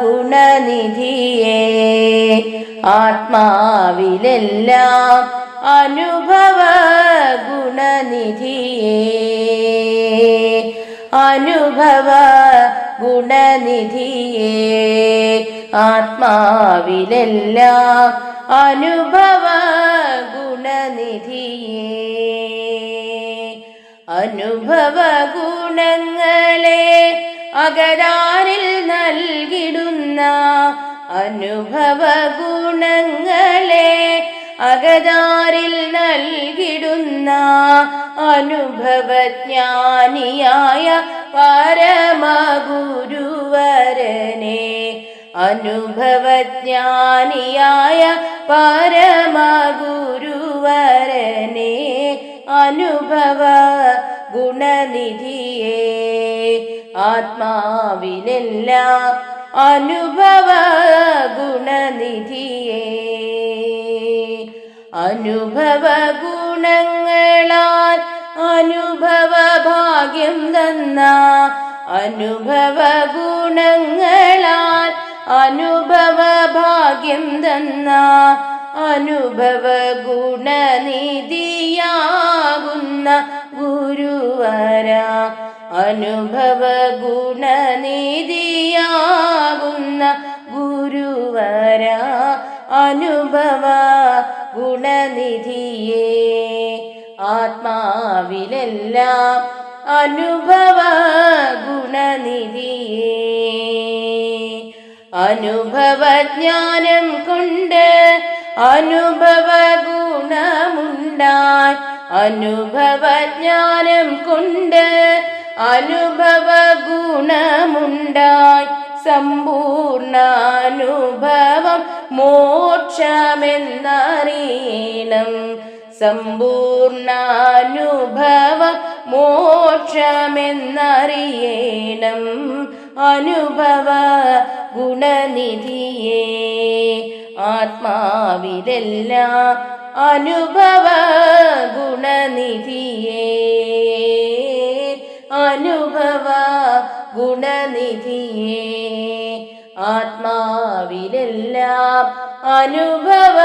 ഗുണനിധിയേ. ആത്മാവിലെല്ലാം അനുഭവ ഗുണനിധിയെ. അനുഭവ ഗുണനിധിയെ. ആത്മാവിലെല്ലാം അനുഭവ ഗുണനിധിയെ. അനുഭവ ഗുണങ്ങളെ അകരാരിൽ നൽകിടുന്ന അനുഭവ ഗുണങ്ങളെ അകതാരിൽ നൽകിടുന്ന അനുഭവജ്ഞാനിയായ പരമഗുരുവരനെ അനുഭവജ്ഞാനിയായ പരമഗുരുവരനെ അനുഭവ ഗുണനിധിയേ ആത്മാവിലെല്ലാം അനുഭവ ഗുണനിധിയേ. അനുഭവ ഗുണങ്ങളാൽ അനുഭവ ഭാഗ്യം തന്ന അനുഭവ ഗുണങ്ങളാൽ അനുഭവ ഭാഗ്യം തന്ന അനുഭവ ഗുണനിധിയാകുന്ന ഗുരുവര അനുഭവ ഗുണനിധിയാകുന്ന ഗുരുവര അനുഭവ ഗുണനിധിയേ ആത്മാവിലെല്ലാം അനുഭവ ഗുണനിധിയേ അനുഭവജ്ഞാനം കൊണ്ട് അനുഭവ ഗുണമുണ്ടായി. അനുഭവജ്ഞാനം കൊണ്ട് അനുഭവ ഗുണമുണ്ടായി സമ്പൂർണാനുഭവം മോക്ഷമെന്നറിയണം. സമ്പൂർണാനുഭവം മോക്ഷമെന്നറിയണം. അനുഭവ ഗുണനിധിയേ ആത്മാവിലെല്ലാം അനുഭവ ഗുണനിധിയേ ഗുണനിധിയേ ആത്മാവിലെല്ലാം അനുഭവ